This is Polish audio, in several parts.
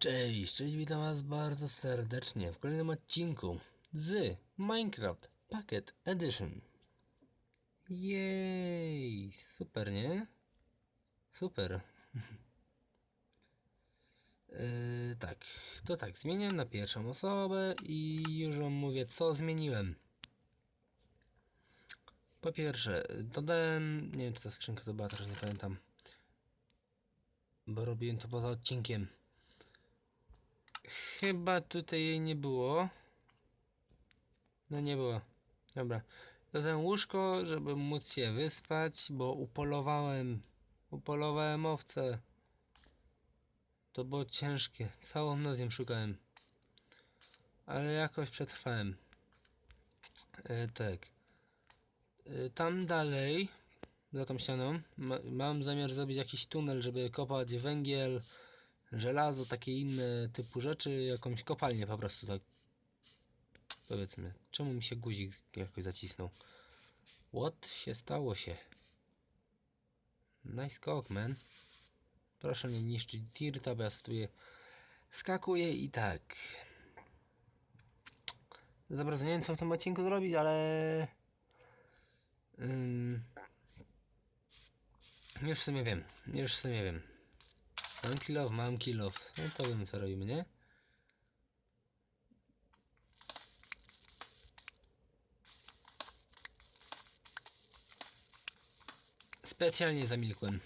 Cześć, cześć, witam was bardzo serdecznie w kolejnym odcinku z Minecraft Pocket Edition. Jej, super, nie? Super. Yy, tak, to tak, zmieniam na pierwszą osobę i już wam mówię, co zmieniłem. Po pierwsze, dodałem, nie wiem czy ta skrzynka to była, teraz nie pamiętam, bo robiłem to poza odcinkiem. Chyba tutaj jej nie było. No nie było. Dobra. Dodałem łóżko, żeby móc się wyspać, bo upolowałem. Upolowałem owce. To było ciężkie. Całą noc ją szukałem. Ale jakoś przetrwałem. E, tak. E, tam dalej, za tą ścianą, ma, mam zamiar zrobić jakiś tunel, żeby kopać węgiel, żelazo, takie inne typu rzeczy, jakąś kopalnię po prostu tak. Powiedzmy, czemu mi się guzik jakoś zacisnął? What się stało się? Nice skok, man. Proszę nie niszczyć dirta, bo ja sobie skakuję i tak. Za bardzo nie wiem co w tym odcinku zrobić, ale... Już w sumie wiem, już w sumie wiem. Mam kilof, mam kilof. No to co robimy, nie? Specjalnie zamilkłem.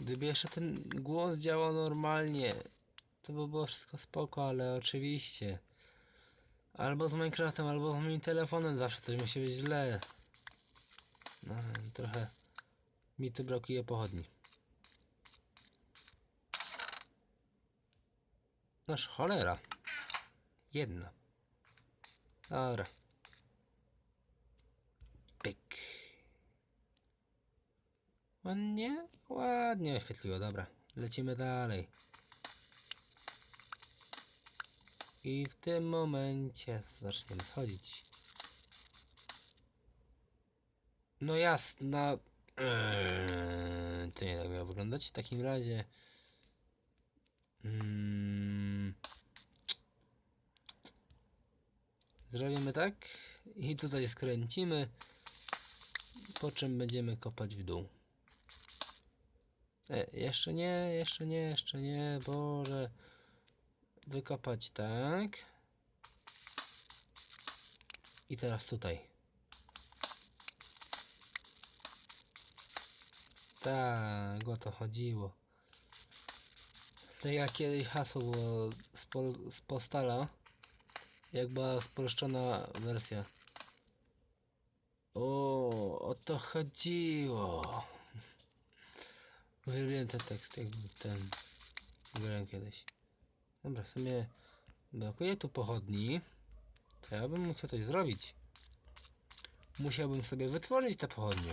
Gdyby jeszcze ten głos działał normalnie, to by było wszystko spoko, ale oczywiście. Albo z Minecraftem, albo z moim telefonem zawsze coś musi być źle. No, trochę mi tu brakuje pochodni. Noż cholera. Jedna. Dobra. Pyk. Ładnie? Ładnie oświetliło, dobra. Lecimy dalej. I w tym momencie zaczniemy schodzić. No jasna. Eee, to nie tak miało wyglądać. W takim razie. Mm, zrobimy tak. I tutaj skręcimy. Po czym będziemy kopać w dół. E, jeszcze nie, jeszcze nie, jeszcze nie. Boże wykopać tak. I teraz tutaj. Tak, o to chodziło. Tak jak kiedyś hasło było z, pol, z postala, jak była spolszczona wersja. O, o to chodziło. Uwielbiałem ten tekst, jak ten grałem kiedyś. Dobra, w sumie brakuje tu pochodni. To ja bym musiał coś zrobić. Musiałbym sobie wytworzyć te pochodnie.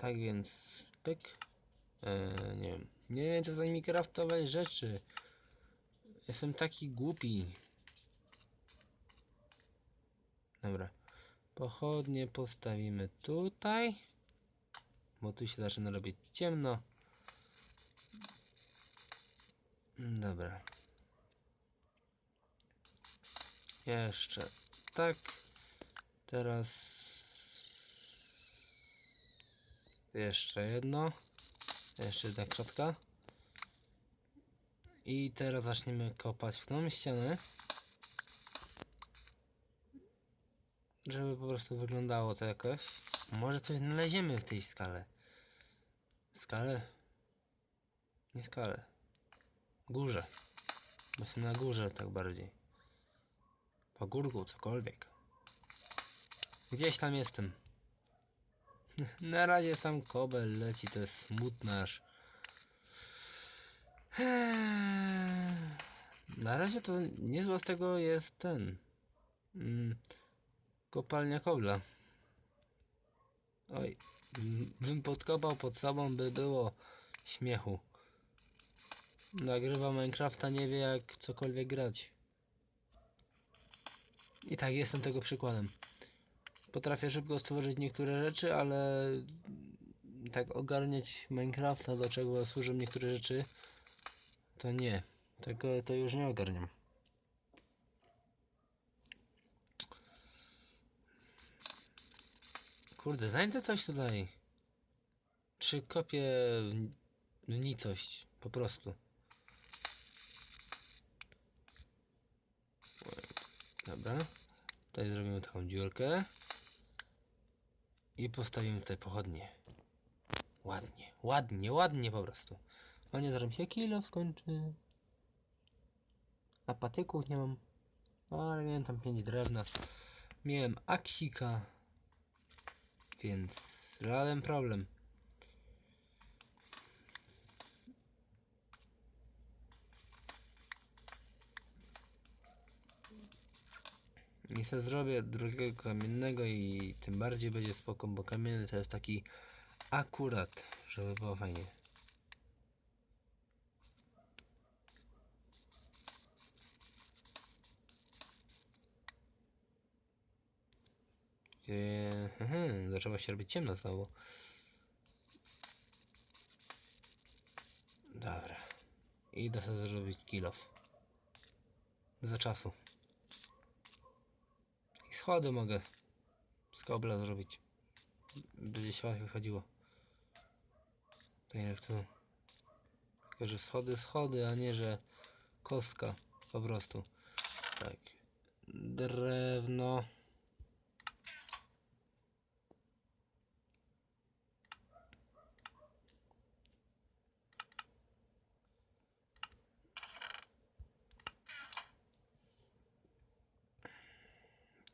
Tak więc, pyk. Eee, nie wiem. Nie wiem, co za mi craftować rzeczy. Jestem taki głupi. Dobra. Pochodnie postawimy tutaj. Bo tu się zaczyna robić ciemno. Dobra. Jeszcze tak. Teraz jeszcze jedno. Jeszcze jedna kratka. I teraz zaczniemy kopać w tą ścianę. Żeby po prostu wyglądało to jakoś. Może coś znaleziemy w tej skale. Skale? Nie skale górze. Jestem na górze tak bardziej. Po górku, cokolwiek. Gdzieś tam jestem. Na razie sam kobel leci, to jest smutne aż. Na razie to niezła z tego jest ten. Mm, kopalnia kobla. Oj, bym podkopał pod sobą, by było śmiechu. Nagrywa Minecrafta, nie wie jak cokolwiek grać. I tak, jestem tego przykładem. Potrafię szybko stworzyć niektóre rzeczy, ale tak ogarniać Minecrafta, do czego służą niektóre rzeczy, to nie. Tego to już nie ogarniam. Kurde, znajdę coś tutaj. Czy kopię nicość, po prostu. Dobra. Tutaj zrobimy taką dziurkę. I postawimy tutaj pochodnie. Ładnie, ładnie, ładnie po prostu. A nie zaraz się kilo skończy. A patyków nie mam. Ale miałem tam pięć drewna. Miałem aksika. Więc żaden problem. I sobie zrobię drugiego kamiennego i tym bardziej będzie spoko, bo kamienny to jest taki akurat, żeby było fajnie. Eee, mhm, zaczęło się robić ciemno znowu. Dobra. Idę sobie zrobić kill off. Za czasu. Schody mogę z kobla zrobić. Będzie się łatwiej chodziło. Tak jak tu. Tylko, że schody, schody, a nie, że kostka. Po prostu. Tak. Drewno.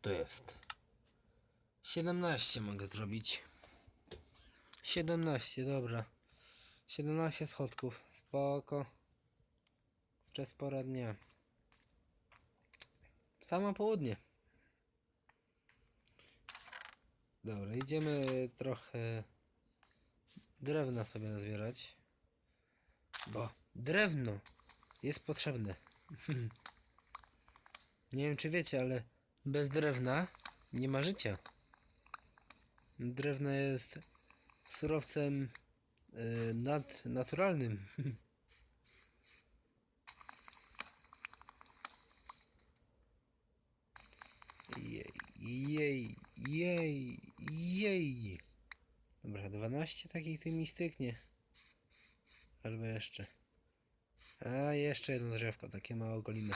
To jest. 17 mogę zrobić. 17, dobra. 17 schodków. Spoko. Przez pora dnia. Samo południe. Dobra, idziemy trochę drewna sobie nazbierać. Bo drewno jest potrzebne. Nie wiem czy wiecie, ale bez drewna nie ma życia. Drewno jest surowcem y, nadnaturalnym. Jej, jej, jej, jej. Dobra, 12 takich tym mi styknie. Albo jeszcze. A, jeszcze jedno drzewko, takie mało golimy.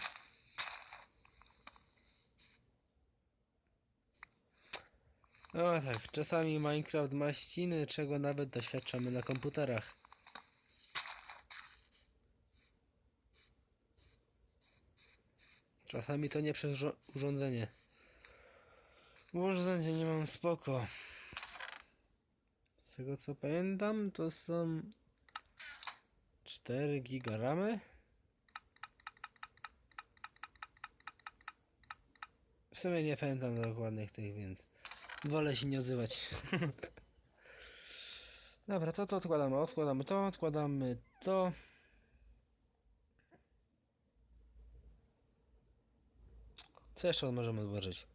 No tak, czasami Minecraft ma ściny, czego nawet doświadczamy na komputerach. Czasami to nie przez urządzenie. Urządzenie nie mam spoko. Z tego co pamiętam, to są 4 giga ramy. W sumie nie pamiętam dokładnych tych, więc wolę się nie odzywać. Dobra, to to odkładamy, odkładamy to, odkładamy to. Co jeszcze możemy odłożyć?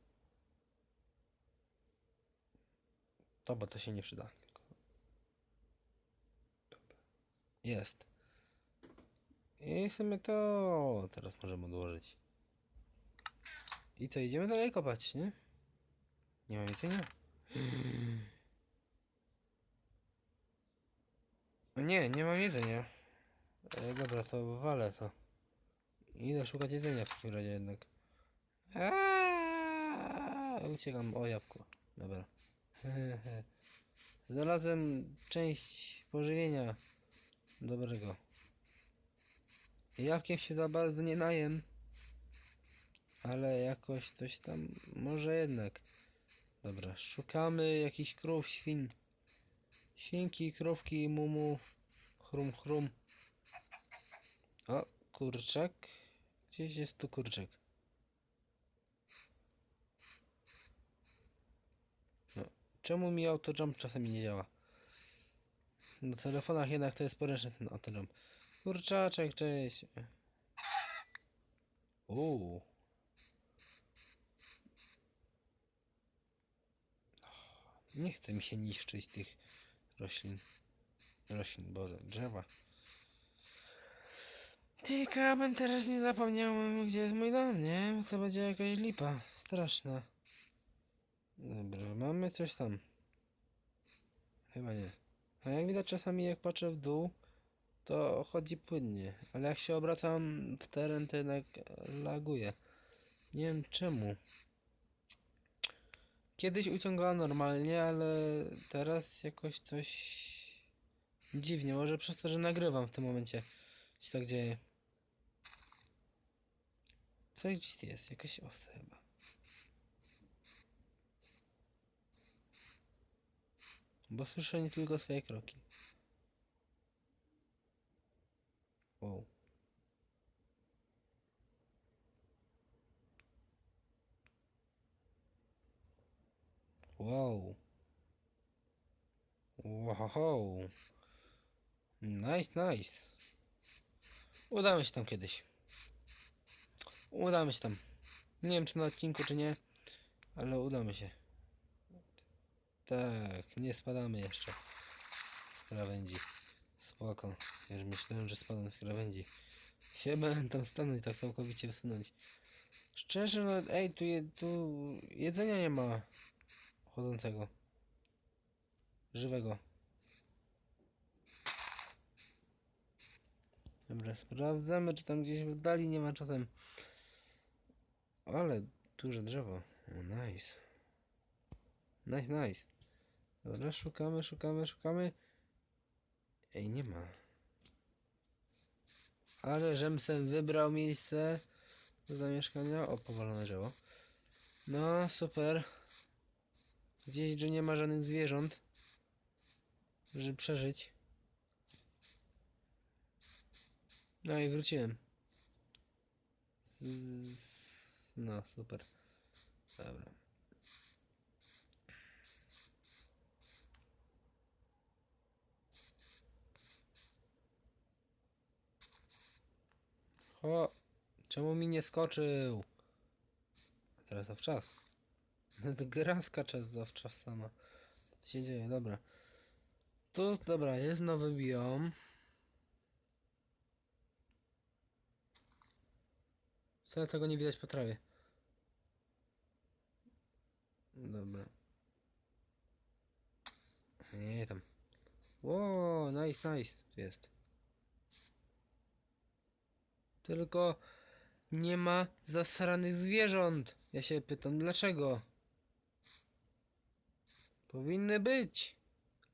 To, bo to się nie przyda. Jest. I w sumie to teraz możemy odłożyć. I co, idziemy dalej kopać, nie? Nie mam jedzenia? O nie, nie mam jedzenia. E, dobra, to walę to. Idę szukać jedzenia w takim razie jednak. Aaaa, uciekam, o jabłko. Dobra. Znalazłem część pożywienia dobrego. Jabłkiem się za bardzo nie najem. Ale jakoś coś tam, może jednak. Dobra, szukamy jakichś krów, świn. Świnki, krówki, mumu, chrum, chrum. O, kurczak. Gdzieś jest tu kurczak. No, czemu mi autojump czasami nie działa? Na telefonach jednak to jest poręczny ten autojump. Kurczaczek, cześć. Uuu. Nie chce mi się niszczyć tych roślin. Roślin, boże, drzewa. Bym teraz nie zapomniałem, gdzie jest mój dom, nie? To będzie jakaś lipa. Straszna. Dobra, mamy coś tam. Chyba nie. A jak widać czasami jak patrzę w dół, to chodzi płynnie. Ale jak się obracam w teren, to jednak laguje. Nie wiem czemu. Kiedyś uciągała normalnie, ale teraz jakoś coś dziwnie. Może przez to, że nagrywam w tym momencie się tak dzieje. Co gdzieś jest? Jakaś owca chyba. Bo słyszę nie tylko swoje kroki. Wow. Wow. Wow. Nice, nice. Udamy się tam kiedyś. Udamy się tam. Nie wiem czy na odcinku, czy nie, ale udamy się. Tak, nie spadamy jeszcze z krawędzi. Spoko. Już myślałem, że spadam z krawędzi. Się będę tam stanąć, tak całkowicie wsunąć. Szczerze, no ej, tu, je, tu jedzenia nie ma chodzącego. Żywego. Dobra, sprawdzamy, czy tam gdzieś w dali nie ma czasem. Ale duże drzewo. O, nice. Nice, nice. Dobra, szukamy, szukamy, szukamy. Ej, nie ma. Ale żem wybrał miejsce do zamieszkania. O, powalone drzewo. No, super. Gdzieś, że nie ma żadnych zwierząt, żeby przeżyć. No i wróciłem. Z... No, super. Dobra. O, czemu mi nie skoczył? A teraz zawczas. No to gra skacze zawczas sama. Co się dzieje? Dobra. Tu, dobra, jest nowy biom. Wcale tego nie widać po trawie. Dobra. Nie tam. Wow, nice, nice. Tu jest. Tylko nie ma zasranych zwierząt. Ja się pytam, dlaczego? Powinny być,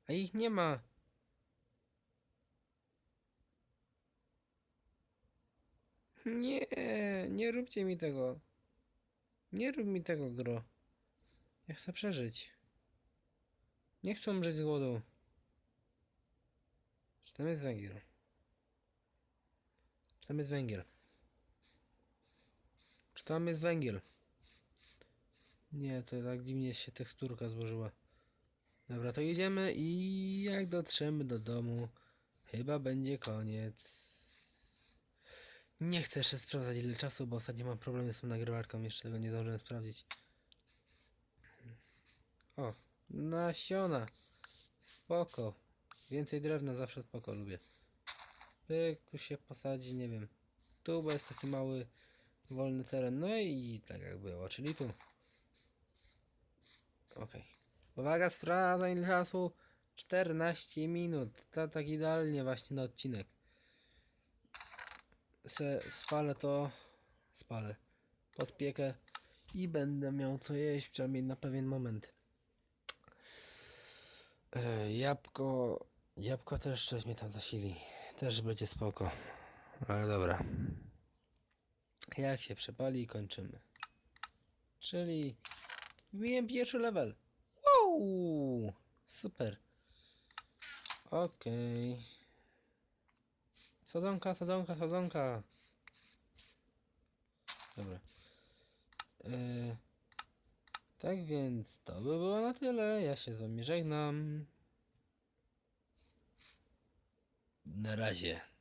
a ich nie ma. Nie, nie róbcie mi tego. Nie rób mi tego, gro. Ja chcę przeżyć. Nie chcę umrzeć z głodu. Czy tam jest węgiel? Czy tam jest węgiel? Czy tam jest węgiel? Nie, to tak dziwnie się teksturka złożyła. Dobra, to jedziemy i jak dotrzemy do domu, chyba będzie koniec. Nie chcę jeszcze sprawdzać ile czasu, bo ostatnio mam problemy z tą nagrywarką, jeszcze tego nie zdążyłem sprawdzić. O, nasiona. Spoko. Więcej drewna zawsze spoko, lubię. Pyk, tu się posadzi, nie wiem. Tu, bo jest taki mały, wolny teren. No i tak jak było, czyli tu. Okej. Uwaga, sprawdza ile czasu. 14 minut. To tak idealnie właśnie na odcinek. Se spalę to. Spalę. Podpiekę. I będę miał co jeść, przynajmniej na pewien moment. E, jabłko. Jabłko też coś mnie tam zasili. Też będzie spoko. Ale dobra. Jak się przepali, kończymy. Czyli wbiłem pierwszy level. Wow! Super. Okej. Sadzonka, sadzonka, sadzonka. Dobra. E, tak więc to by było na tyle. Ja się z wami żegnam. Na razie.